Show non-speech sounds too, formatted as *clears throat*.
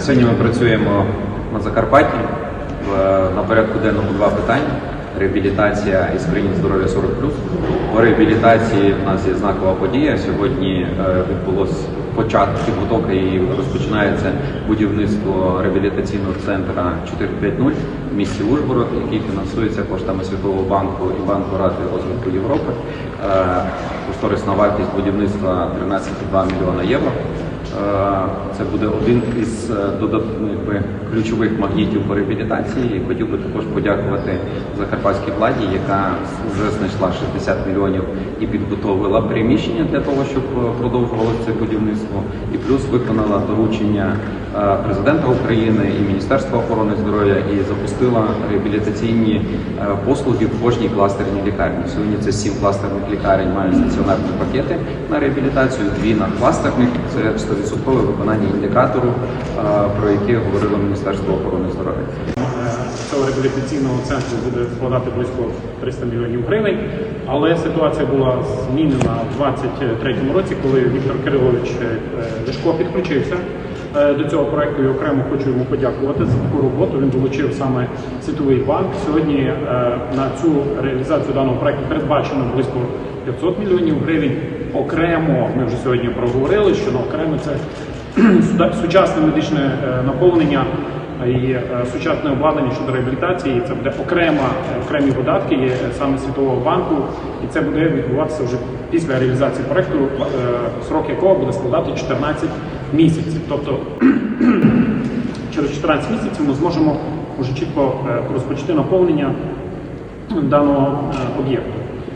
Сьогодні ми працюємо на Закарпатті. На порядку денному два питання: реабілітація і скринінг здоров'я 40 По реабілітації в нас є знакова подія. Сьогодні е, відбулось початок підготовка і розпочинається будівництво реабілітаційного центру 450 в місті Ужгород, який фінансується коштами Світового банку і Банку Ради розвитку Європи. Е, Кошторисна вартість будівництва 13,2 мільйона євро. Е, Це буде один із е, якби, ключових магнітів по реабілітації. Хотів би також подякувати закарпатській владі, яка вже знайшла 60 мільйонів і підготовила приміщення для того, щоб е, продовжувалося це будівництво. І плюс виконала доручення президента України і Міністерства охорони здоров'я і запустила реабілітаційні послуги в кожній кластерній лікарні. Сьогодні це сім кластерних лікарень мають стаціонарні пакети на реабілітацію, дві на кластерних. Це 100% виконання індикатору, е, про який говорило Міністерство охорони здоров'я. цього реабілітаційного центру буде складати близько 300 мільйонів гривень. Але ситуація була змінена в 2023 році, коли Віктор Кирилович Лешко підключився е, до цього проекту. І окремо хочу йому подякувати за таку роботу. Він долучив саме Світовий банк. Сьогодні е, на цю реалізацію даного проекту передбачено близько 500 мільйонів гривень. Окремо ми вже сьогодні проговорили, що на окремо це *clears throat* сучасне медичне е, наповнення і е, сучасне обладнання щодо реабілітації. Це буде окрема е, окремі видатки є саме Світового банку, і це буде відбуватися вже після реалізації проекту, е, срок якого буде складати 14 місяців. Тобто *clears throat* через 14 місяців ми зможемо вже чітко е, розпочати наповнення даного е, об'єкту.